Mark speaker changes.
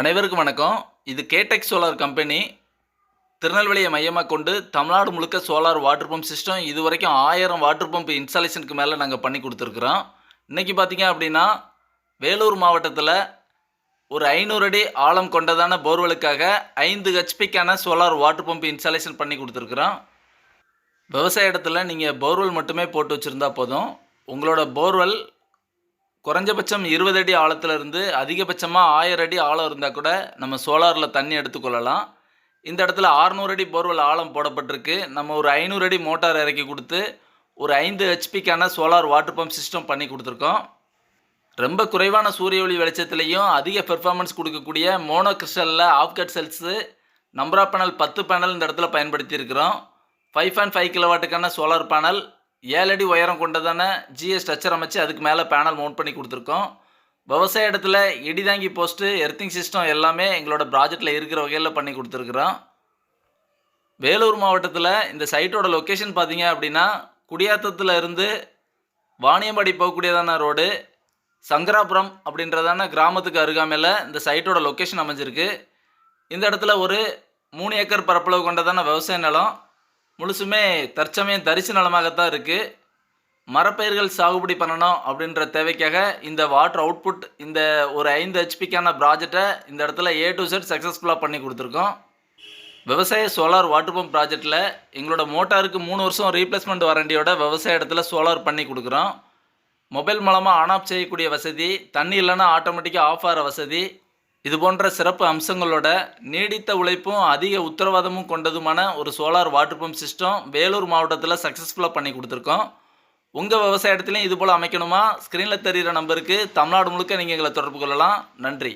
Speaker 1: அனைவருக்கும் வணக்கம். இது கேடெக் சோலார் கம்பெனி திருநெல்வேலியை மையமாக கொண்டு தமிழ்நாடு முழுக்க சோலார் வாட்டர் பம்ப் சிஸ்டம் இது வரைக்கும் ஆயிரம் வாட்டர் பம்ப் இன்ஸ்டாலேஷனுக்கு மேலே நாங்கள் பண்ணி கொடுத்துருக்குறோம். இன்றைக்கி பார்த்தீங்க அப்படின்னா வேலூர் மாவட்டத்தில் ஒரு ஐநூறு அடி ஆழம் கொண்டதான போர்வெலுக்காக ஐந்து ஹெச்பிக்கான சோலார் வாட்டர் பம்ப் இன்ஸ்டாலேஷன் பண்ணி கொடுத்துருக்குறோம். விவசாய இடத்துல நீங்கள் போர்வெல் மட்டுமே போட்டு வச்சுருந்தா போதும். உங்களோட போர்வெல் குறைஞ்சபட்சம் இருபது அடி ஆழத்துலேருந்து அதிகபட்சமாக ஆயிரம் அடி ஆழம் இருந்தால் கூட நம்ம சோலாரில் தண்ணி எடுத்துக்கொள்ளலாம். இந்த இடத்துல 600 அடி போர்வெல் ஆழம் போடப்பட்டிருக்கு. நம்ம ஒரு ஐநூறு அடி மோட்டார் இறக்கி கொடுத்து ஒரு ஐந்து ஹெச்பிக்கான சோலார் வாட்டர் பம்ப் சிஸ்டம் பண்ணி கொடுத்துருக்கோம். ரொம்ப குறைவான சூரிய ஒளி வெளிச்சத்துலேயும் அதிக பெர்ஃபார்மன்ஸ் கொடுக்கக்கூடிய mono கிறிஸ்டலில் half cut cells number of panel பத்து பேனல் இந்த இடத்துல பயன்படுத்தி இருக்கிறோம் ஃபைவ் பாயிண்ட் ஃபைவ் கிலோவாட்டுக்கான சோலார் பேனல் ஏழு அடி உயரம் கொண்டதான ஜிஎஸ் ஸ்ட்ரக்சர் அமைச்சு அதுக்கு மேலே பேனல் மவுண்ட் பண்ணி கொடுத்துருக்கோம். விவசாய இடத்துல இடிதாங்கி போஸ்ட்டு எர்த்திங் சிஸ்டம் எல்லாமே எங்களோட ப்ராஜெக்டில் இருக்கிற வகையில் பண்ணி கொடுத்துருக்குறோம். வேலூர் மாவட்டத்தில் இந்த சைட்டோட லொக்கேஷன் பார்த்தீங்க அப்படின்னா குடியாத்தத்தில் இருந்து வாணியம்பாடி போகக்கூடியதான ரோடு சங்கராபுரம் அப்படின்றதான கிராமத்துக்கு அருகாமையில் இந்த சைட்டோட லொக்கேஷன் அமைஞ்சிருக்கு. இந்த இடத்துல ஒரு மூணு ஏக்கர் பரப்பளவு கொண்டதான விவசாய நிலம் முழுசுமே தற்சமயம் தரிசு நலமாகத்தான் இருக்குது மரப்பயிர்கள் சாகுபடி பண்ணணும் அப்படின்ற தேவைக்காக இந்த வாட்டர் அவுட்புட் இந்த ஒரு ஐந்து ஹெச்பிக்கான ப்ராஜெக்டை இந்த இடத்துல ஏ டு செட் சக்ஸஸ்ஃபுல்லாக பண்ணி கொடுத்துருக்கோம். விவசாய சோலார் வாட்டர் பம்ப் ப்ராஜெக்டில் எங்களோட மோட்டாருக்கு மூணு வருஷம் ரீப்ளேஸ்மெண்ட் வாரண்டியோட விவசாய இடத்துல சோலார் பண்ணி கொடுக்குறோம். மொபைல் மூலமாக ஆன் ஆஃப் செய்யக்கூடிய வசதி தண்ணி இல்லைன்னா ஆட்டோமேட்டிக்காக ஆஃப் ஆகிற வசதி இது போன்ற சிறப்பு அம்சங்களோட நீடித்த உழைப்பும் அதிக உத்தரவாதமும் கொண்டதுமான ஒரு solar water pump system Vellore மாவட்டத்தில் சக்ஸஸ்ஃபுல்லாக பண்ணி கொடுத்துருக்கோம். உங்கள் விவசாய இடத்துலையும் இது போல் அமைக்கணுமா? ஸ்க்ரீனில் தெரிகிற நம்பருக்கு தமிழ்நாடு முழுக்க நீங்கள் எங்களை தொடர்பு கொள்ளலாம். நன்றி.